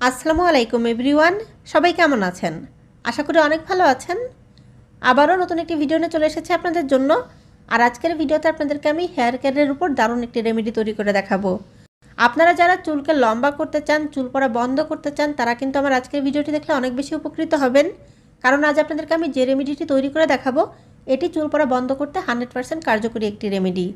আসসালামু আলাইকুম, এভরিওয়ান। সবাই কেমন আছেন? আশা করি অনেক ভালো আছেন। আবারও নতুন একটি ভিডিও নিয়ে চলে এসেছি আপনাদের জন্য। আর আজকের ভিডিওতে আপনাদেরকে আমি হেয়ার কেয়ারের উপর দারুণ একটি রেমেডি তৈরি করে দেখাবো। আপনারা যারা চুলকে লম্বা করতে চান, চুল পড়া বন্ধ করতে চান, তারা কিন্তু আমার আজকের ভিডিওটি দেখলে অনেক বেশি উপকৃত হবেন। কারণ আজ আপনাদেরকে আমি যে রেমেডিটি তৈরি করে দেখাবো, এটি চুল পড়া বন্ধ করতে হান্ড্রেড পার্সেন্ট কার্যকরী একটি রেমেডি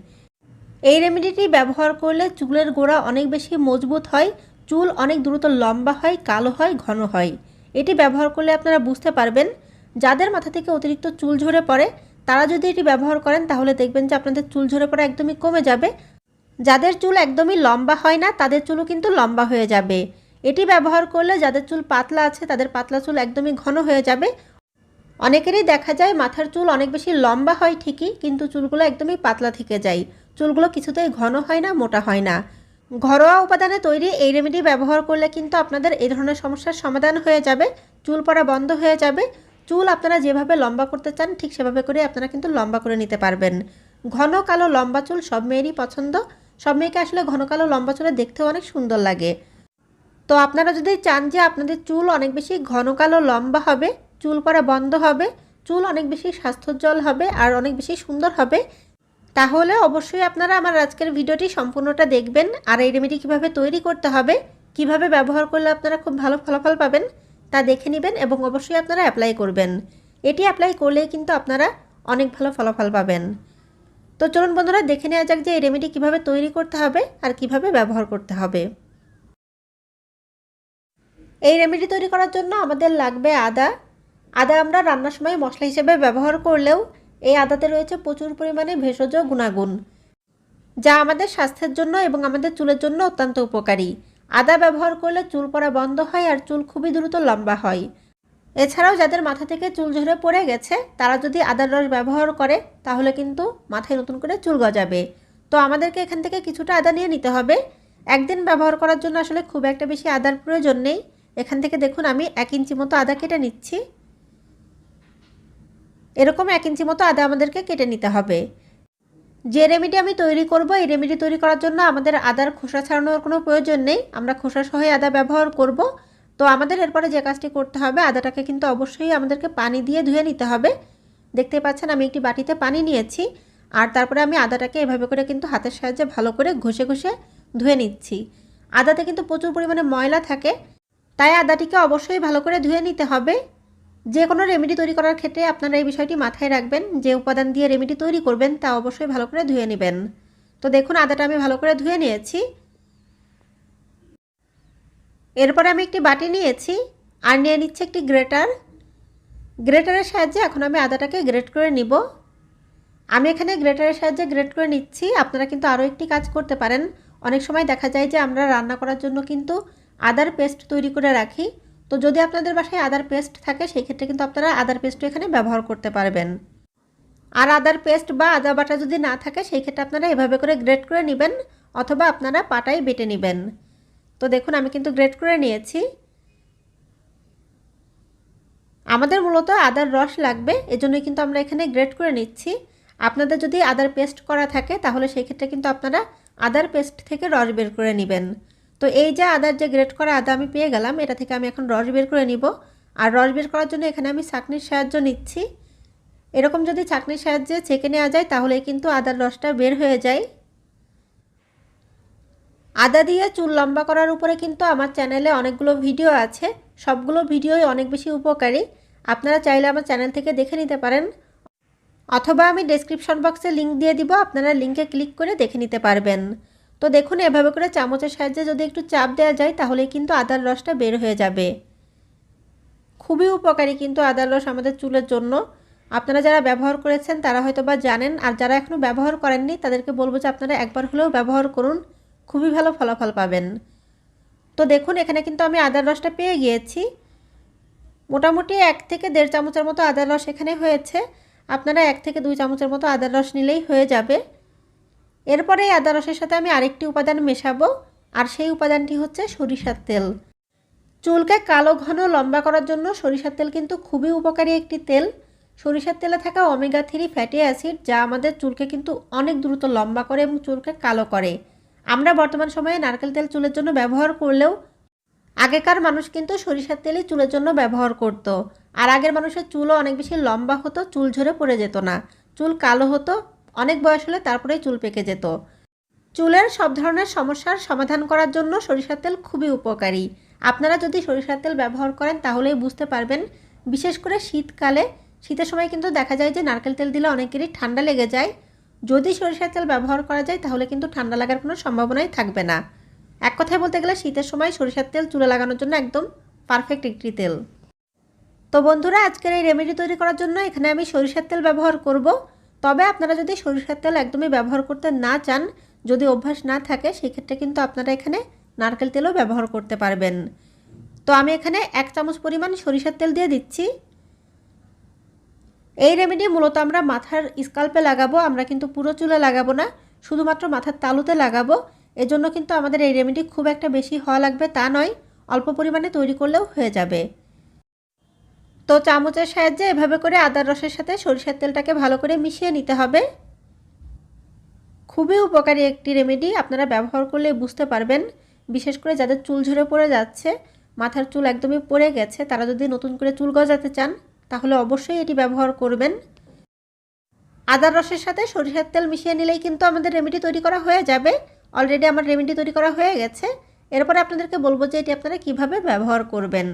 এই রেমেডিটি ব্যবহার করলে চুলের গোড়া অনেক বেশি মজবুত হয় চুল অনেক দ্রুত লম্বা হয়, কালো হয়, ঘন হয়। এটি ব্যবহার করলে আপনারা বুঝতে পারবেন, যাদের মাথা থেকে অতিরিক্ত চুল ঝরে পড়ে, তারা যদি এটি ব্যবহার করেন, তাহলে দেখবেন যে আপনাদের চুল ঝরে পড়া একদমই কমে যাবে। যাদের চুল একদমই লম্বা হয় না, তাদের চুলও কিন্তু লম্বা হয়ে যাবে। এটি ব্যবহার করলে যাদের চুল পাতলা আছে, তাদের পাতলা চুল একদমই ঘন হয়ে যাবে। অনেকেরই দেখা যায়, মাথার চুল অনেক বেশি লম্বা হয় ঠিকই, কিন্তু চুলগুলো একদমই পাতলা থেকে যায়। চুলগুলো কিছুতেই ঘন হয় না, মোটা হয় না। ঘরোয়া উপাদানে তৈরি এই রেমেডি ব্যবহার করলে কিন্তু আপনাদের এই ধরনের সমস্যার সমাধান হয়ে যাবে, চুল পড়া বন্ধ হয়ে যাবে। চুল আপনারা যেভাবে লম্বা করতে চান, ঠিক সেভাবে করে আপনারা কিন্তু লম্বা করে নিতে পারবেন। ঘন কালো লম্বা চুল সব মেয়েরই পছন্দ। সব মেয়েকে আসলে ঘন কালো লম্বা চুলে দেখতেও অনেক সুন্দর লাগে। তো আপনারা যদি চান যে আপনাদের চুল অনেক বেশি ঘন কালো লম্বা হবে, চুল পড়া বন্ধ হবে, চুল অনেক বেশি স্বাস্থ্যোজ্জ্বল হবে আর অনেক বেশি সুন্দর হবে তাহলে অবশ্যই আপনারা আমার আজকের ভিডিওটি সম্পূর্ণটা দেখবেন আর এই রেমেডি কীভাবে তৈরি করতে হবে, কীভাবে ব্যবহার করলে আপনারা খুব ভালো ফলাফল পাবেন, তা দেখে নেবেন এবং অবশ্যই আপনারা অ্যাপ্লাই করবেন। এটি অ্যাপ্লাই করলেই কিন্তু আপনারা অনেক ভালো ফলাফল পাবেন। তো চলুন বন্ধুরা, দেখে নেওয়া যাক যে এই রেমেডি কীভাবে তৈরি করতে হবে আর কীভাবে ব্যবহার করতে হবে। এই রেমেডি তৈরি করার জন্য আমাদের লাগবে আদা। আদা আমরা রান্নার সময় মশলা হিসেবে ব্যবহার করলেও এই আদাতে রয়েছে প্রচুর পরিমাণে ভেষজ গুণাগুণ, যা আমাদের স্বাস্থ্যের জন্য এবং আমাদের চুলের জন্য অত্যন্ত উপকারী। আদা ব্যবহার করলে চুল পড়া বন্ধ হয় আর চুল খুবই দ্রুত লম্বা হয়। এছাড়াও যাদের মাথা থেকে চুল ঝরে পড়ে গেছে, তারা যদি আদার রস ব্যবহার করে, তাহলে কিন্তু মাথায় নতুন করে চুল গজাবে। তো আমাদেরকে এখান থেকে কিছুটা আদা নিয়ে নিতে হবে। একদিন ব্যবহার করার জন্য আসলে খুব একটা বেশি আদার প্রয়োজন নেই। এখান থেকে দেখুন আমি এক ইঞ্চি মতো আদা কেটে নিচ্ছি। এরকম এক ইঞ্চি মতো আদা আমাদেরকে কেটে নিতে হবে। যে রেমেডি আমি তৈরি করব, এই রেমেডি তৈরি করার জন্য আমাদের আদার খোসা ছাড়ানোর কোনো প্রয়োজন নেই। আমরা খোসা সহ আদা ব্যবহার করব। তো আমাদের এরপরে যে কাজটি করতে হবে, আদাটাকে কিন্তু অবশ্যই আমাদেরকে পানি দিয়ে ধুয়ে নিতে হবে। দেখতে পাচ্ছেন, আমি একটি বাটিতে পানি নিয়েছি। আর তারপরে আমি আদাটাকে এভাবে করে কিন্তু হাতের সাহায্যে ভালো করে ঘষে ঘষে ধুয়ে নিচ্ছি। আদাতে কিন্তু প্রচুর পরিমাণে ময়লা থাকে, তাই আদাটিকে অবশ্যই ভালো করে ধুয়ে নিতে হবে। যে কোনো রেমেডি তৈরি করার ক্ষেত্রে আপনারা এই বিষয়টি মাথায় রাখবেন, যে উপাদান দিয়ে রেমেডি তৈরি করবেন তা অবশ্যই ভালো করে ধুয়ে নেবেন। তো দেখুন, আদাটা আমি ভালো করে ধুয়ে নিয়েছি। এরপরে আমি একটি বাটি নিয়েছি আর নিয়ে নিচ্ছে একটি গ্রেটার। গ্রেটারের সাহায্যে এখন আমি আদাটাকে গ্রেট করে নিব। আমি এখানে গ্রেটারের সাহায্যে গ্রেট করে নিচ্ছি। আপনারা কিন্তু আরও একটি কাজ করতে পারেন। অনেক সময় দেখা যায় যে আমরা রান্না করার জন্য কিন্তু আদার পেস্ট তৈরি করে রাখি। তো যদি আপনাদের বাসায় আদার পেস্ট থাকে, সেই ক্ষেত্রে কিন্তু আপনারা আদার পেস্টও এখানে ব্যবহার করতে পারবেন। আর আদার পেস্ট বা আদা বাটা যদি না থাকে, সেই ক্ষেত্রে আপনারা এভাবে করে গ্রেট করে নেবেন, অথবা আপনারা পাটাই বেটে নেবেন। তো দেখুন, আমি কিন্তু গ্রেট করে নিয়েছি। আমাদের মূলত আদার রস লাগবে, এজন্যই কিন্তু আমরা এখানে গ্রেট করে নিচ্ছি। আপনাদের যদি আদার পেস্ট করা থাকে, তাহলে সেই ক্ষেত্রে কিন্তু আপনারা আদার পেস্ট থেকে রস বের করে নেবেন। তো এই যে আদার যে গ্রেট করা আদা আমি পেয়ে গেলাম, এটা থেকে আমি এখন রস বের করে নিব। আর রস বের করার জন্য এখানে আমি চাকনির সাহায্য নিচ্ছি। এরকম যদি চাকনির সাহায্যে ছেঁকে নেওয়া যায়, তাহলে কিন্তু আদার রসটা বের হয়ে যায়। আদা দিয়ে চুল লম্বা করার উপরে কিন্তু আমার চ্যানেলে অনেকগুলো ভিডিও আছে। সবগুলো ভিডিওই অনেক বেশি উপকারী। আপনারা চাইলে আমার চ্যানেল থেকে দেখে নিতে পারেন। অথবা আমি ডেসক্রিপশন বক্সে লিঙ্ক দিয়ে দিব, আপনারা লিঙ্কে ক্লিক করে দেখে নিতে পারবেন। তো দেখুন, এভাবে করে চামচের সাহায্যে যদি একটু চাপ দেওয়া যায় তাহলে কিন্তু আদার রসটা বের হয়ে যাবে। খুবই উপকারী কিন্তু আদার রস আমাদের চুলের জন্য। আপনারা যারা ব্যবহার করেছেন, তারা হয়তো বা জানেন, আর যারা এখনও ব্যবহার করেননি, তাদেরকে বলব যে আপনারা একবার হলেও ব্যবহার করুন, খুবই ভালো ফলাফল পাবেন। তো দেখুন, এখানে কিন্তু আমি আদার রসটা পেয়ে গিয়েছি। মোটামুটি এক থেকে দেড় চামচের মতো আদার রস এখানে হয়েছে। আপনারা এক থেকে দুই চামচের মতো আদার রস নিলেই হয়ে যাবে। এরপরে আদা রসের সাথে আমি আরেকটি উপাদান মেশাবো, আর সেই উপাদানটি হচ্ছে সরিষার তেল। চুলকে কালো, ঘন, লম্বা করার জন্য সরিষার তেল কিন্তু খুবই উপকারী একটি তেল। সরিষার তেলে থাকা ওমেগা থ্রি ফ্যাটি অ্যাসিড যা আমাদের চুলকে কিন্তু অনেক দ্রুত লম্বা করে এবং চুলকে কালো করে। আমরা বর্তমান সময়ে নারকেল তেল চুলের জন্য ব্যবহার করলেও আগেকার মানুষ কিন্তু সরিষার তেলই চুলের জন্য ব্যবহার করত। আর আগের মানুষের চুলও অনেক বেশি লম্বা হতো, চুল ঝরে পড়ে যেত না। চুল কালো হতো অনেক বয়স হলে তারপরেই চুল পেকে যেত। চুলের সব ধরনের সমস্যার সমাধান করার জন্য সরিষার তেল খুবই উপকারী। আপনারা যদি সরিষার তেল ব্যবহার করেন, তাহলেই বুঝতে পারবেন। বিশেষ করে শীতকালে, শীতের সময় কিন্তু দেখা যায় যে নারকেল তেল দিলে অনেকেরই ঠান্ডা লেগে যায়। যদি সরিষার তেল ব্যবহার করা যায়, তাহলে কিন্তু ঠান্ডা লাগার কোনো সম্ভাবনাই থাকবে না। এক কথায় বলতে গেলে শীতের সময় সরিষার তেল চুলে লাগানোর জন্য একদম পারফেক্ট একটি তেল। তো বন্ধুরা, আজকের এই রেমেডি তৈরি করার জন্য এখানে আমি সরিষার তেল ব্যবহার করব। তবে আপনারা যদি সরিষার তেল একদমই ব্যবহার করতে না চান, যদি অভ্যাস না থাকে, সেক্ষেত্রে কিন্তু আপনারা এখানে নারকেল তেলও ব্যবহার করতে পারবেন। তো আমি এখানে এক চামচ পরিমাণ সরিষার তেল দিয়ে দিচ্ছি। এই রেমেডি মূলত আমরা মাথার স্কাল্পে লাগাবো, আমরা কিন্তু পুরো চুলে লাগাবো না, শুধুমাত্র মাথার তালুতে লাগাবো। এজন্য কিন্তু আমাদের এই রেমেডি খুব একটা বেশি হওয়া লাগবে তা নয়, অল্প পরিমাণে তৈরি করলেও হয়ে যাবে। তো চামচের সাহায্যে এভাবে করে আদার রসের সাথে সরিষার তেলটাকে ভালো করে মিশিয়ে নিতে হবে। খুবই উপকারী একটি রেমেডি, আপনারা ব্যবহার করলে বুঝতে পারবেন। বিশেষ করে যাদের চুল ঝরে পড়ে যাচ্ছে, মাথার চুল একদমই পড়ে গেছে, তারা যদি নতুন করে চুল গজাতে চান, তাহলে অবশ্যই এটি ব্যবহার করবেন। আদার রসের সাথে সরিষার তেল মিশিয়ে নিলেই কিন্তু আমাদের রেমেডি তৈরি করা হয়ে যাবে। অলরেডি আমার রেমেডি তৈরি করা হয়ে গেছে। এরপরে আপনাদেরকে বলব যে এটি আপনারা কীভাবে ব্যবহার করবেন।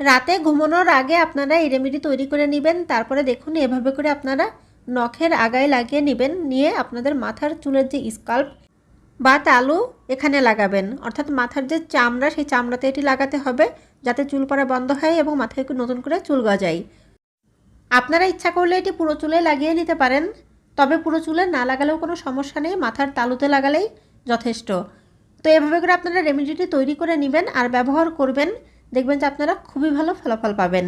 রাতে ঘুমানোর আগে আপনারা এই রেমেডি তৈরি করে নেবেন, তারপরে দেখুন এভাবে করে আপনারা নখের আগায় লাগিয়ে নেবেন, নিয়ে আপনাদের মাথার চুলের যে স্কাল্প বা তালু এখানে লাগাবেন। অর্থাৎ মাথার যে চামড়া, সেই চামড়াতে এটি লাগাতে হবে, যাতে চুল পড়া বন্ধ হয় এবং মাথায় নতুন করে চুল গজায়। আপনারা ইচ্ছা করলে এটি পুরো চুলে লাগিয়ে নিতে পারেন, তবে পুরো চুলে না লাগালেও কোনো সমস্যা নেই, মাথার তালুতে লাগালেই যথেষ্ট। তো এভাবে করে আপনারা রেমেডিটি তৈরি করে নেবেন আর ব্যবহার করবেন। দেখবেন যে আপনারা খুবই ভালো ফলাফল পাবেন।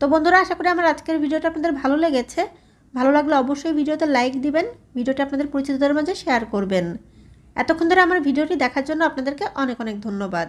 তো বন্ধুরা, আশা করি আমার আজকের ভিডিওটা আপনাদের ভালো লেগেছে। ভালো লাগলে অবশ্যই ভিডিওতে লাইক দিবেন, ভিডিওটা আপনাদের পরিচিতদের মাঝে শেয়ার করবেন। এতক্ষণ ধরে আমার ভিডিওটি দেখার জন্য আপনাদেরকে অনেক অনেক ধন্যবাদ।